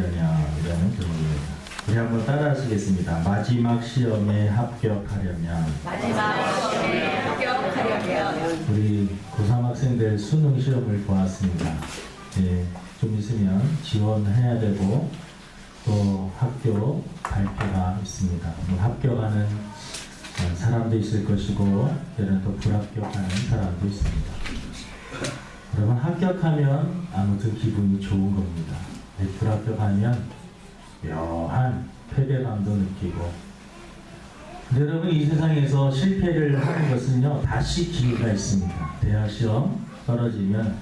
합격하려냐라는 질문입니다. 우리 한번 따라 하시겠습니다. 마지막 시험에 합격하려면 마지막 시험에 합격하려면 우리 고3 학생들 수능 시험을 보았습니다. 예, 좀 있으면 지원해야 되고 또 학교 발표가 있습니다. 뭐 합격하는 어, 사람도 있을 것이고 때는 또 불합격하는 사람도 있습니다. 여러분 합격하면 아무튼 기분이 좋은 겁니다. 근데 불합격하면 묘한 패배감도 느끼고 여러분 이 세상에서 실패를 하는 것은요 다시 기회가 있습니다. 대학 시험 떨어지면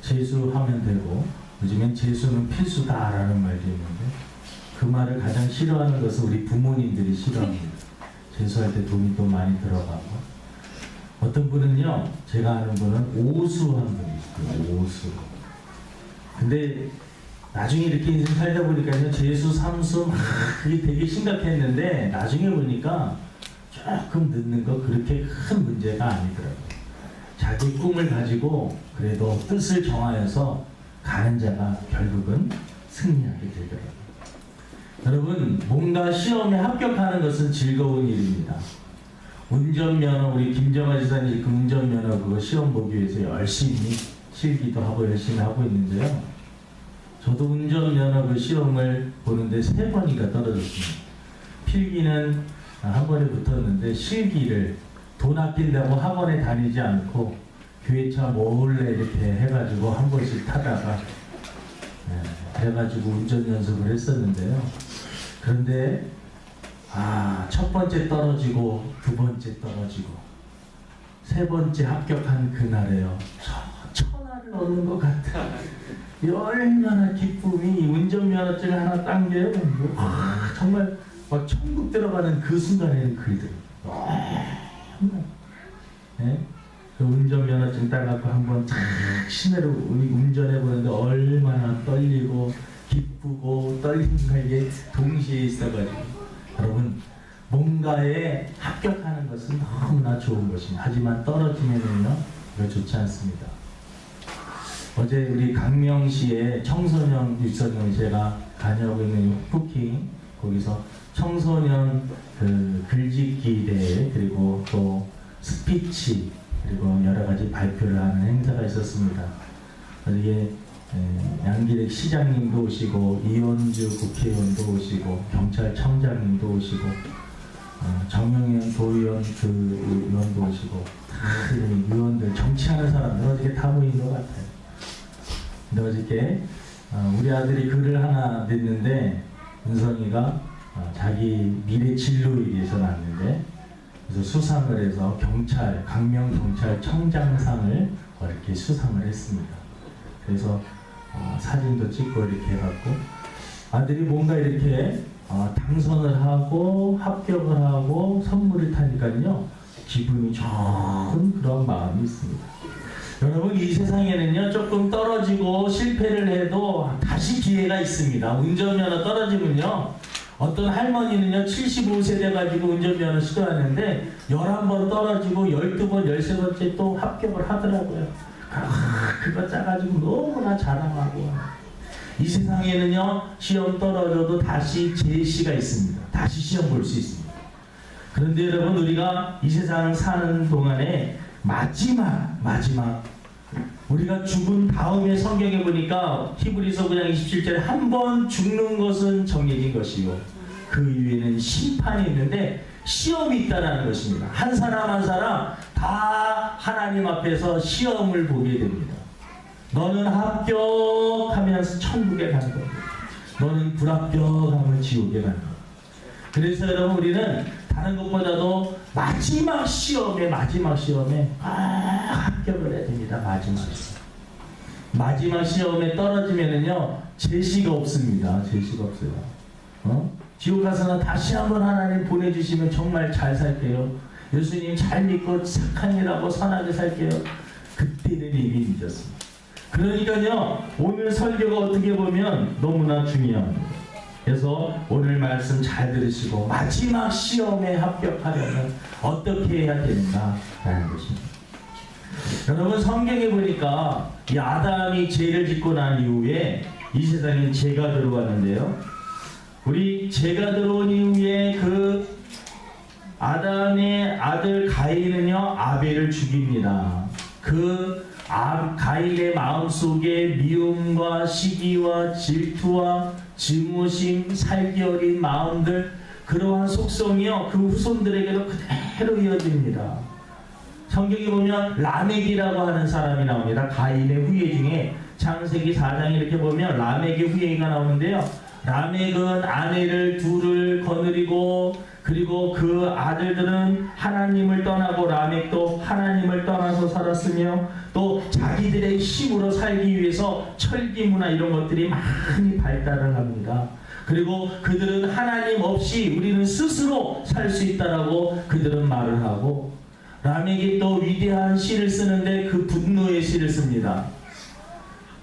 재수하면 되고 요즘엔 재수는 필수다 라는 말도 있는데 그 말을 가장 싫어하는 것은 우리 부모님들이 싫어합니다. 재수할 때 돈이 또 많이 들어가고 어떤 분은요 제가 아는 분은 오수 한 분이 있어요. 오수. 근데 나중에 이렇게 인생 살다 보니까요 재수 삼수 막 그게 되게 심각했는데 나중에 보니까 조금 늦는 거 그렇게 큰 문제가 아니더라고요. 자기 꿈을 가지고 그래도 뜻을 정하여서 가는 자가 결국은 승리하게 되더라고요. 여러분 뭔가 시험에 합격하는 것은 즐거운 일입니다. 운전면허 우리 김정아 지사님 그 운전면허 그거 시험 보기 위해서 열심히 실기도 하고 열심히 하고 있는데요. 저도 운전면허 그 시험을 보는데 세 번이가 떨어졌습니다. 필기는 한 번에 붙었는데 실기를 돈 아낀다고 학원에 다니지 않고 교회차 몰래 이렇게 해가지고 한 번씩 타다가 예, 해가지고 운전 연습을 했었는데요. 그런데 아, 첫 번째 떨어지고 두 번째 떨어지고 세 번째 합격한 그날에요. 저 천하를 얻는 것 같아. 이 얼마나 기쁨이 운전면허증 하나 딴게 아, 정말 막 천국 들어가는 그 순간에는 그리더라고요. 네? 그 운전면허증 따갖고 한번 탁 시내로 운전해 보는데 얼마나 떨리고 기쁘고 떨린가 이게 동시에 있어가지고 여러분 뭔가에 합격하는 것은 너무나 좋은 것입니다. 하지만 떨어지면은요 이거 좋지 않습니다. 어제 우리 강명시의 청소년 유치원 제가 다녀오고 있는 쿠킹 거기서 청소년 그 글짓기 대회 그리고 또 스피치 그리고 여러 가지 발표를 하는 행사가 있었습니다. 이게 에, 양기래 시장님도 오시고 이원주 국회의원도 오시고 경찰청장님도 오시고 어, 정영현 도의원 그 의원도 오시고 다 의원들 정치하는 사람들 어저께 다 모인 것 같아요. 근데 어저께 어, 우리 아들이 글을 하나 냈는데 은성이가 어, 자기 미래 진로에 대해서 났는데 그래서 수상을 해서 경찰 강명 경찰청장상을 이렇게 수상을 했습니다. 그래서 어, 사진도 찍고 이렇게 해갖고 아들이 뭔가 이렇게 어, 당선을 하고 합격을 하고 선물을 타니까요 기분이 좋은 그런 마음이 있습니다. 여러분 이 세상에는요 조금 떨어지고 실패를 해도 다시 기회가 있습니다. 운전면허 떨어지면요 어떤 할머니는요 75세 돼가지고 운전면허 시도하는데 11번 떨어지고 12번 13번째 또 합격을 하더라고요. 아, 그거 짜가지고 너무나 자랑하고 이 세상에는요 시험 떨어져도 다시 제시가 있습니다. 다시 시험 볼 수 있습니다. 그런데 여러분 우리가 이 세상 사는 동안에 마지막 마지막 우리가 죽은 다음에 성경에 보니까 히브리서 9장 27절에 한 번 죽는 것은 정해진 것이요 그 이후에는 심판이 있는데 시험이 있다라는 것입니다. 한 사람 한 사람 다 하나님 앞에서 시험을 보게 됩니다. 너는 합격하면서 천국에 가는 겁니다. 너는 불합격하면 지옥에 가는 겁니다. 그래서 여러분 우리는 다른 것보다도 마지막 시험에 마지막 시험에 아, 합격을 해야 됩니다. 마지막 시험. 마지막 시험에 떨어지면은요 제시가 없습니다. 제시가 없어요. 어? 지옥 가서는 다시 한번 하나님 보내주시면 정말 잘 살게요. 예수님 잘 믿고 착한 일하고 선하게 살게요. 그때는 이미 늦었습니다. 그러니까요 오늘 설교가 어떻게 보면 너무나 중요합니다. 그래서 오늘 말씀 잘 들으시고 마지막 시험에 합격하려면 어떻게 해야 되는가라는 것입니다. 여러분 성경에 보니까 이 아담이 죄를 짓고 난 이후에 이 세상에 죄가 들어왔는데요. 우리 죄가 들어온 이후에 그 아담의 아들 가인은요 아벨을 죽입니다. 그 아, 가인의 마음속에 미움과 시기와 질투와 증오심, 살기 어린 마음들 그러한 속성이요 그 후손들에게도 그대로 이어집니다. 성경에 보면 라멕이라고 하는 사람이 나옵니다. 가인의 후예 중에 창세기 4장에 이렇게 보면 라멕의 후예가 나오는데요. 라멕은 아내를 둘을 거느리고 그리고 그 아들들은 하나님을 떠나고 라멕도 하나님을 떠나서 살았으며 또 자기들의 힘으로 살기 위해서 철기문화 이런 것들이 많이 발달을 합니다. 그리고 그들은 하나님 없이 우리는 스스로 살 수 있다라고 그들은 말을 하고 라멕이 또 위대한 시를 쓰는데 그 분노의 시를 씁니다.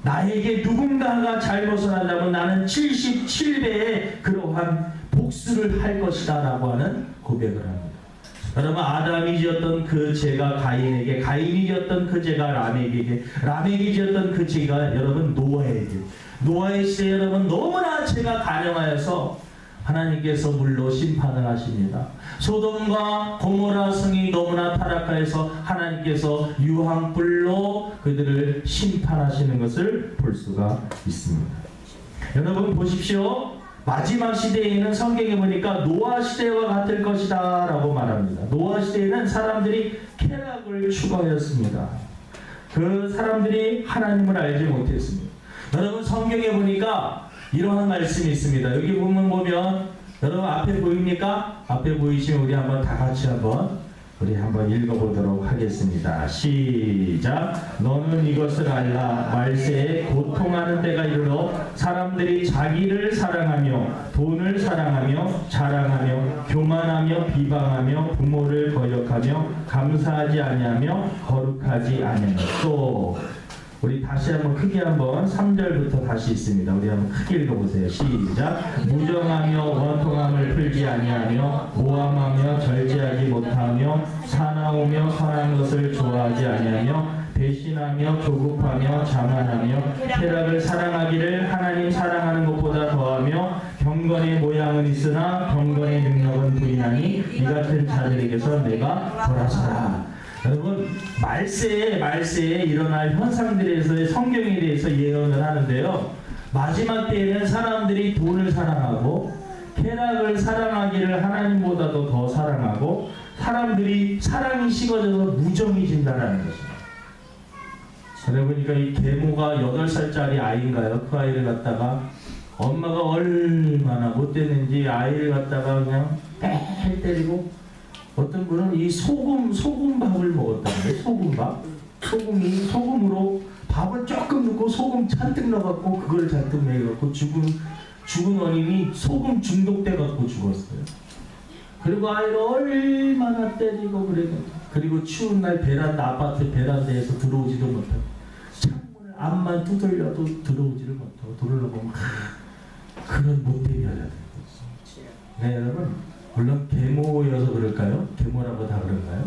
나에게 누군가가 잘못을 한다면 나는 77배의 그러한 복수를 할 것이다 라고 하는 고백을 합니다. 여러분 아담이 지었던 그 죄가 가인에게 가인이 지었던 그 죄가 라멕에게 라멕이 지었던 그 죄가 여러분 노아에게 노아의 시대 여러분 너무나 죄가 가령하여서 하나님께서 물로 심판을 하십니다. 소돔과 고모라 성이 너무나 타락하여서 하나님께서 유황불로 그들을 심판하시는 것을 볼 수가 있습니다. 여러분 보십시오. 마지막 시대에는 성경에 보니까 노아 시대와 같을 것이다 라고 말합니다. 노아 시대에는 사람들이 쾌락을 추구하였습니다. 그 사람들이 하나님을 알지 못했습니다. 여러분 성경에 보니까 이러한 말씀이 있습니다. 여기 보면 보면 여러분 앞에 보입니까? 앞에 보이시면 우리 한번 다 같이 한번 우리 한번 읽어보도록 하겠습니다. 시작. 너는 이것을 알라. 말세에 고통하는 때가 이르러 사람들이 자기를 사랑하며 돈을 사랑하며 자랑하며 교만하며 비방하며 부모를 거역하며 감사하지 아니하며 거룩하지 아니하며 또 우리 다시 한번 크게 한번 3절부터 다시 있습니다. 우리 한번 크게 읽어보세요. 시작. 무정하며 원통함을 풀지 아니하며 모함하며 절제하지 못하며 사나우며 선한 것을 좋아하지 아니하며 배신하며 조급하며 자만하며 쾌락을 사랑하기를 하나님 사랑하는 것보다 더하며 경건의 모양은 있으나 경건의 능력은 부인하니 이 같은 자들에게서 내가 돌아서라. 여러분 말세에 말세에 일어날 현상들에 대해서 성경에 대해서 예언을 하는데요. 마지막 때에는 사람들이 돈을 사랑하고 쾌락을 사랑하기를 하나님보다도 더 사랑하고 사람들이 사랑이 식어져서 무정해진다는 것입니다. 그러니까 이 계모가 8살짜리 아이인가요? 그 아이를 갖다가 엄마가 얼마나 못되는지 아이를 갖다가 그냥 때 때리고 어떤 분은 이 소금 소금밥을 먹었다는데 소금밥 소금이 소금으로 밥을 조금 넣고 소금 잔뜩 넣어갖고 그걸 잔뜩 먹여갖고 죽은 죽은 원인이 소금 중독돼 갖고 죽었어요. 그리고 아이를 얼마나 때리고 그래도 그리고 추운 날 베란다 아파트 베란다에서 들어오지도 못하고 창문을 앞만 두들려도 들어오지를 못하고 들어보면 그런 못된 여자들. 네 여러분 물론 계모여서 그럴까요? 계모라고 다 그런가요?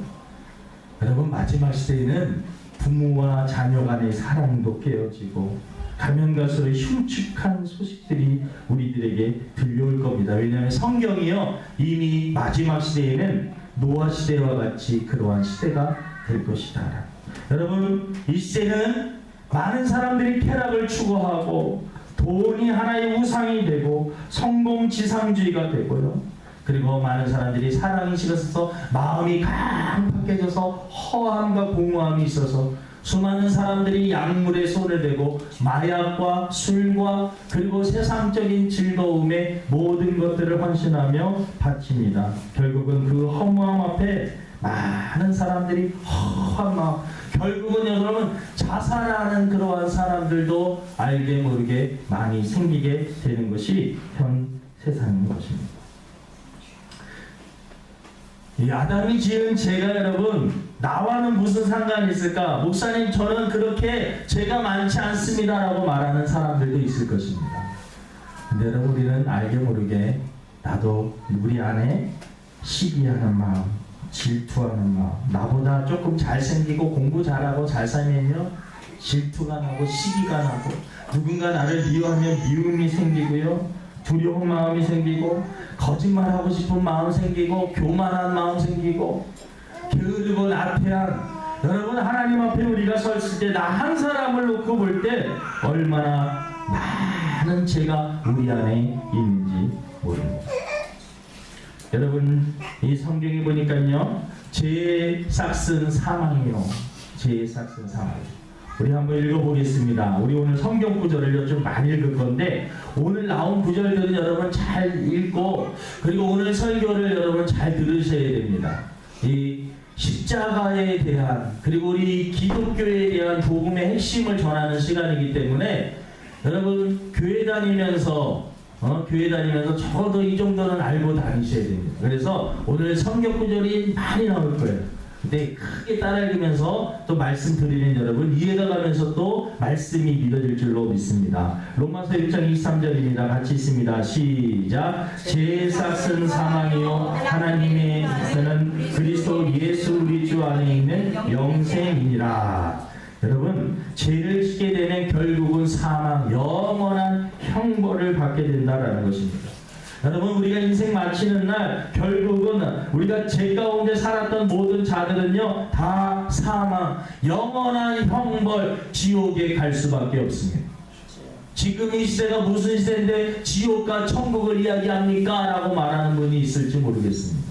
여러분 마지막 시대에는 부모와 자녀 간의 사랑도 깨어지고 가면 갈수록 흉측한 소식들이 우리들에게 들려올 겁니다. 왜냐하면 성경이요 이미 마지막 시대에는 노아 시대와 같이 그러한 시대가 될 것이다. 여러분 이 시대는 많은 사람들이 쾌락을 추구하고 돈이 하나의 우상이 되고 성공 지상주의가 되고요. 그리고 많은 사람들이 사랑이 식어서 마음이 강팍해져서 허함과 공허함이 있어서 수많은 사람들이 약물에 손을 대고 마약과 술과 그리고 세상적인 즐거움에 모든 것들을 헌신하며 바칩니다. 결국은 그 허무함 앞에 많은 사람들이 허한 마음 결국은 여러분 자살하는 그러한 사람들도 알게 모르게 많이 생기게 되는 것이 현 세상인 것입니다. 이 아담이 지은 죄가 여러분 나와는 무슨 상관이 있을까? 목사님 저는 그렇게 죄가 많지 않습니다라고 말하는 사람들도 있을 것입니다. 근데 여러분 우리는 알게 모르게 나도 우리 안에 시기하는 마음, 질투하는 마음, 나보다 조금 잘생기고 공부 잘하고 잘 살면요 질투가 나고 시기가 나고 누군가 나를 미워하면 미움이 생기고요. 두려운 마음이 생기고 거짓말하고 싶은 마음 생기고 교만한 마음 생기고 게으르고 나태한 여러분 하나님 앞에 우리가 섰을 때 나 한 사람을 놓고 볼 때 얼마나 많은 죄가 우리 안에 있는지 모릅니다. 여러분 이 성경에 보니까요 죄의 싹슨 사망이요 죄의 싹슨 사망 우리 한번 읽어보겠습니다 우리 오늘 성경 구절을 좀 많이 읽을 건데 오늘 나온 구절들은 여러분 잘 읽고 그리고 오늘 설교를 여러분 잘 들으셔야 됩니다 이 십자가에 대한 그리고 우리 기독교에 대한 복음의 핵심을 전하는 시간이기 때문에 여러분 교회 다니면서 어, 교회 다니면서 적어도 이 정도는 알고 다니셔야 됩니다. 그래서 오늘 성경 구절이 많이 나올 거예요. 근데 크게 따라 읽으면서 또 말씀 드리는 여러분 이해가 가면서 또 말씀이 믿어질 줄로 믿습니다. 로마서 1장 23절입니다. 같이 있습니다. 시작. 제 싹은 사망이요 하나님의서는 그리스도 예수 우리 주 안에 있는 영생이니라. 여러분 죄를 짓게 되면 결국은 사망 영원한 형벌을 받게 된다라는 것입니다. 여러분 우리가 인생 마치는 날 결국은 우리가 죄 가운데 살았던 모든 자들은요 다 사망 영원한 형벌 지옥에 갈 수밖에 없습니다. 지금 이 시대가 무슨 시대인데 지옥과 천국을 이야기합니까? 라고 말하는 분이 있을지 모르겠습니다.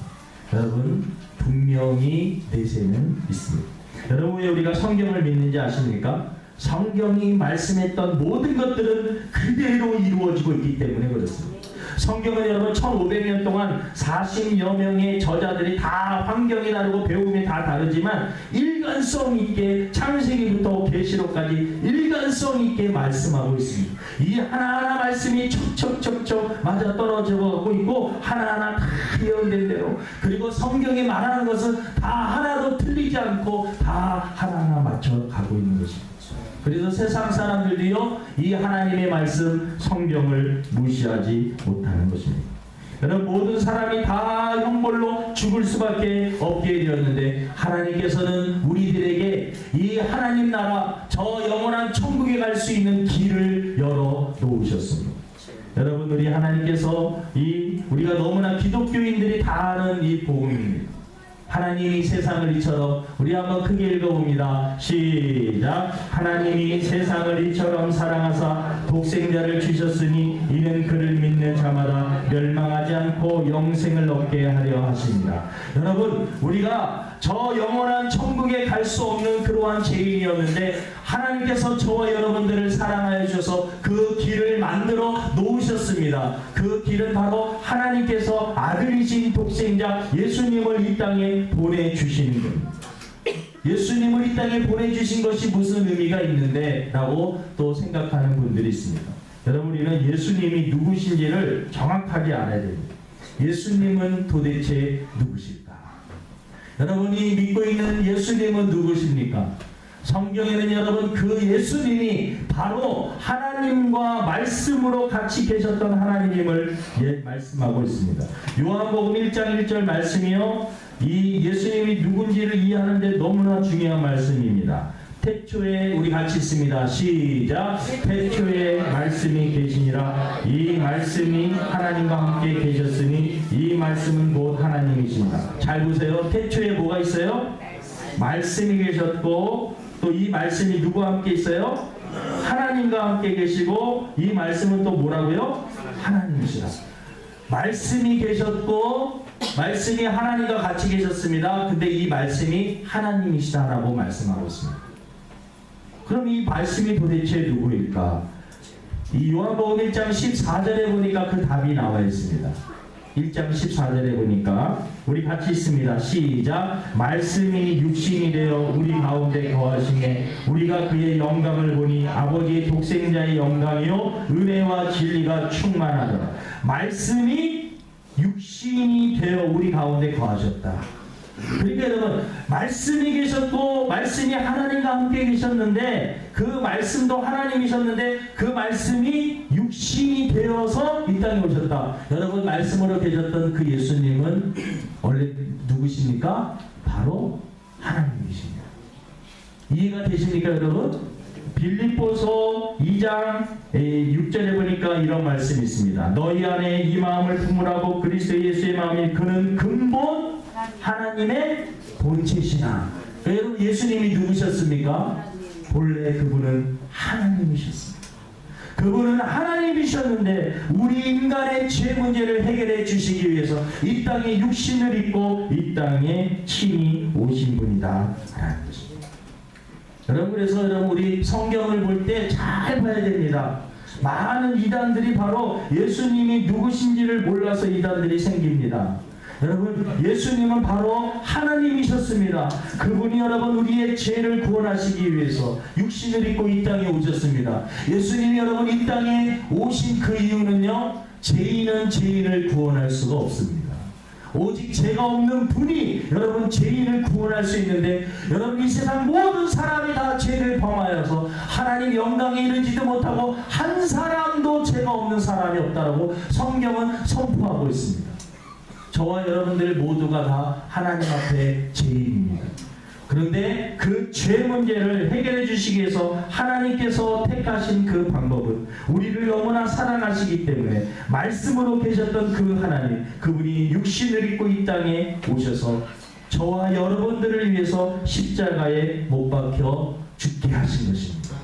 여러분 분명히 내세는 있습니다. 여러분 왜 우리가 성경을 믿는지 아십니까? 성경이 말씀했던 모든 것들은 그대로 이루어지고 있기 때문에 그렇습니다. 성경은 여러분 1500년 동안 40여 명의 저자들이 다 환경이 다르고 배움이 다 다르지만 일관성 있게 창세기부터 계시록까지 일관성 있게 말씀하고 있습니다. 이 하나하나 말씀이 척척척척 맞아 떨어져 가고 있고 하나하나 다 예언된 대로 그리고 성경에 말하는 것은 다 하나도 틀리지 않고 다 하나하나 맞춰 가고 있는 것입니다. 그래서 세상 사람들도요 이 하나님의 말씀 성경을 무시하지 못하는 것입니다. 여러분 모든 사람이 다 형벌로 죽을 수밖에 없게 되었는데 하나님께서는 우리들에게 이 하나님 나라 저 영원한 천국에 갈 수 있는 길을 열어 놓으셨습니다. 여러분 우리 하나님께서 이 우리가 너무나 기독교인들이 다 아는 이 복음입니다. 하나님이 세상을 이처럼 우리 한번 크게 읽어봅니다. 시작. 하나님이 세상을 이처럼 사랑하사 독생자를 주셨으니 이는 그를 믿는 자마다 멸망하지 않고 영생을 얻게 하려 하십니다. 여러분 우리가 저 영원한 천국에 갈 수 없는 그러한 죄인이었는데 하나님께서 저와 여러분들을 사랑하여 주셔서 그 길을 만들어 놓으셨습니다. 그 길은 바로 하나님께서 아들이신 독생자 예수님을 이 땅에 보내주시는 겁니다. 예수님을 이 땅에 보내주신 것이 무슨 의미가 있는데 라고 또 생각하는 분들이 있습니다. 여러분 우리는 예수님이 누구신지를 정확하게 알아야 됩니다. 예수님은 도대체 누구실까? 여러분이 믿고 있는 예수님은 누구십니까? 성경에는 여러분 그 예수님이 바로 하나님과 말씀으로 같이 계셨던 하나님을 예, 말씀하고 있습니다. 요한복음 1장 1절 말씀이요. 이 예수님이 누군지를 이해하는데 너무나 중요한 말씀입니다. 태초에 우리 같이 있습니다. 시작. 태초에 말씀이 계시니라. 이 말씀이 하나님과 함께 계셨으니 이 말씀은 곧 하나님이십니다. 잘 보세요. 태초에 뭐가 있어요? 말씀이 계셨고 또 이 말씀이 누구와 함께 있어요? 하나님과 함께 계시고 이 말씀은 또 뭐라고요? 하나님이시라. 말씀이 계셨고 말씀이 하나님과 같이 계셨습니다. 근데 이 말씀이 하나님이시다라고 말씀하고 있습니다. 그럼 이 말씀이 도대체 누구일까? 이 요한복음 1장 14절에 보니까 그 답이 나와 있습니다. 1장 14절에 보니까 우리 같이 있습니다. 시작. 말씀이 육신이 되어 우리 가운데 거하시네 우리가 그의 영광을 보니 아버지의 독생자의 영광이요 은혜와 진리가 충만하더라. 말씀이 육신이 되어 우리 가운데 거하셨다. 그러니까 여러분 말씀이 계셨고 말씀이 하나님과 함께 계셨는데 그 말씀도 하나님이셨는데 그 말씀이 육신이 되어서 이 땅에 오셨다. 여러분 말씀으로 계셨던 그 예수님은 원래 누구십니까? 바로 하나님이십니다. 이해가 되십니까 여러분? 빌립보서 2장 6절에 보니까 이런 말씀이 있습니다. 너희 안에 이 마음을 품으라고 그리스도 예수의 마음이 그는 근본 하나님의 본체시나. 여러분 예수님이 누구셨습니까? 본래 그분은 하나님이셨습니다. 그분은 하나님이셨는데 우리 인간의 죄 문제를 해결해 주시기 위해서 이 땅에 육신을 입고 이 땅에 친히 오신 분이다 라는 것입니다. 여러분 그래서 여러분 우리 성경을 볼 때 잘 봐야 됩니다. 많은 이단들이 바로 예수님이 누구신지를 몰라서 이단들이 생깁니다. 여러분 예수님은 바로 하나님이셨습니다. 그분이 여러분 우리의 죄를 구원하시기 위해서 육신을 입고 이 땅에 오셨습니다. 예수님이 여러분 이 땅에 오신 그 이유는요. 죄인은 죄인을 구원할 수가 없습니다. 오직 죄가 없는 분이 여러분 죄인을 구원할 수 있는데 여러분 이 세상 모든 사람이 다 죄를 범하여서 하나님 영광에 이르지도 못하고 한 사람도 죄가 없는 사람이 없다라고 성경은 선포하고 있습니다. 저와 여러분들 모두가 다 하나님 앞에 죄인입니다. 그런데 그 죄 문제를 해결해 주시기 위해서 하나님께서 택하신 그 방법은 우리를 너무나 사랑하시기 때문에 말씀으로 계셨던 그 하나님, 그분이 육신을 입고 이 땅에 오셔서 저와 여러분들을 위해서 십자가에 못 박혀 죽게 하신 것입니다.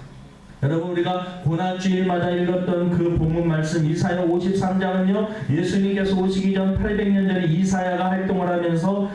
여러분 우리가 고난주일마다 읽었던 그 본문 말씀 이사야 53장은요 예수님께서 오시기 전 800년 전에 이사야가 활동을 하면서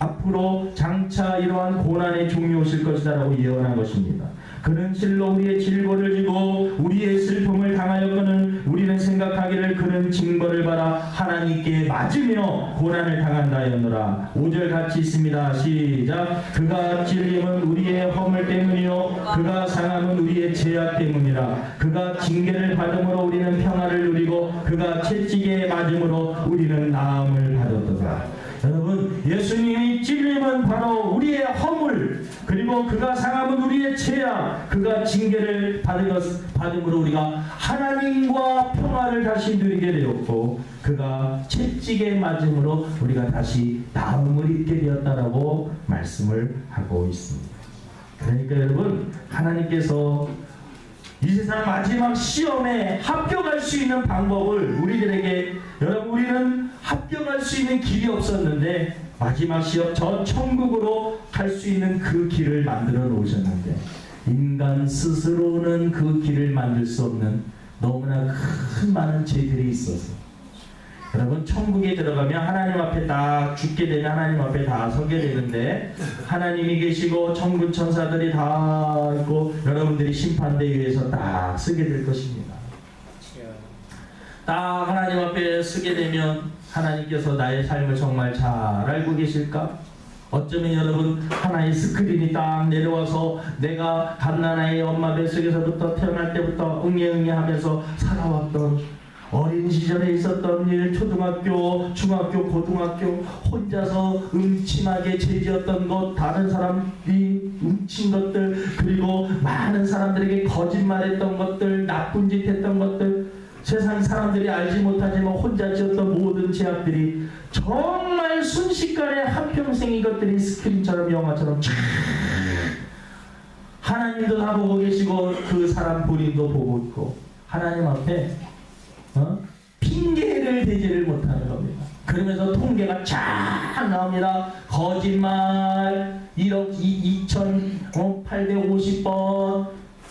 앞으로 장차 이러한 고난의 종이 오실 것이다 라고 예언한 것입니다. 그는 실로 우리의 질고를 지고 우리의 슬픔을 당하였거늘 우리는 생각하기를 그는 징벌을 받아 하나님께 맞으며 고난을 당한다였노라. 5절 같이 있습니다. 시작. 그가 찔림은 우리의 허물 때문이요. 그가 상함은 우리의 죄악 때문이라. 그가 징계를 받음으로 우리는 평화를 누리고 그가 채찍에 맞음으로 우리는 나음을 받았도다 여러분 예수님이 찔림은 바로 우리의 허물 그리고 그가 상함은 우리의 죄악 그가 징계를 받은 것, 받음으로 우리가 하나님과 평화를 다시 누리게 되었고 그가 채찍에 맞음으로 우리가 다시 나음을 입게 되었다라고 말씀을 하고 있습니다. 그러니까 여러분 하나님께서 이 세상 마지막 시험에 합격할 수 있는 방법을 우리들에게 여러분 우리는 합격할 수 있는 길이 없었는데 마지막 시험 저 천국으로 갈 수 있는 그 길을 만들어 놓으셨는데 인간 스스로는 그 길을 만들 수 없는 너무나 큰 많은 죄들이 있어서 여러분 천국에 들어가면 하나님 앞에 다 죽게 되면 하나님 앞에 다 서게 되는데 하나님이 계시고 천군 천사들이 다 있고 여러분들이 심판대회에서 딱 쓰게 될 것입니다. 딱 하나님 앞에 쓰게 되면 하나님께서 나의 삶을 정말 잘 알고 계실까? 어쩌면 여러분 하나의 스크린이 딱 내려와서 내가 갓난아이 엄마 뱃속에서부터 태어날 때부터 응애응애 하면서 살아왔던 어린 시절에 있었던 일, 초등학교, 중학교, 고등학교 혼자서 음침하게 죄지었던 것, 다른 사람이 훔친 것들, 그리고 많은 사람들에게 거짓말했던 것들, 나쁜 짓 했던 것들, 세상 사람들이 알지 못하지만 혼자 지었던 모든 죄악들이 정말 순식간에 한평생 이것들이 스크린처럼 영화처럼 쫙 하나님도 다 보고 계시고 그 사람 본인도 보고 있고 하나님 앞에 어? 핑계를 대지를 못하는 겁니다. 그러면서 통계가 쫙 나옵니다. 거짓말 1억 2,850번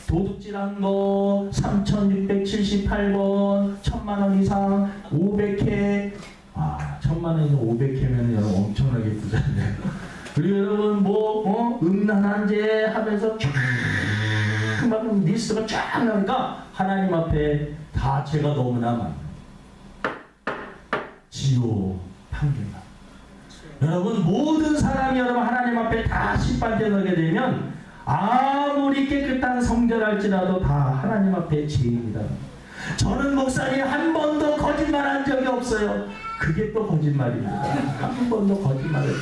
도둑질한 거 3,678번 천만 원 이상 500회. 아 천만 원이면 500회면 여러분 엄청나게 부자인데 그리고 여러분 뭐 어? 음란한 죄 하면서 쫙막 리스트가 쫙 나오니까 하나님 앞에 다 죄가 너무나 많아 지옥 판결가 여러분 모든 사람이 여러분 하나님 앞에 다 심판대 서게 되면 아무리 깨끗한 성전할지라도 다 하나님 앞에 죄입니다. 저는 목사님 한 번도 거짓말한 적이 없어요. 그게 또 거짓말입니다. 한 번도 거짓말을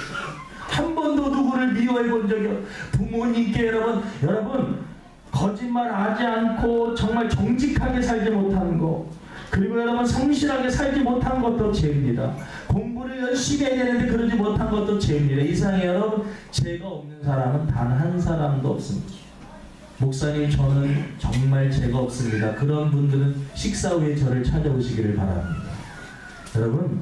한 번도 누구를 미워해 본 적이 없. 부모님께 여러분 여러분 거짓말하지 않고 정말 정직하게 살지 못하는 거 그리고 여러분 성실하게 살지 못한 것도 죄입니다. 공부를 열심히 해야 되는데 그러지 못한 것도 죄입니다. 이상에 여러분 죄가 없는 사람은 단 한 사람도 없습니다. 목사님 저는 정말 죄가 없습니다. 그런 분들은 식사 후에 저를 찾아오시기를 바랍니다. 여러분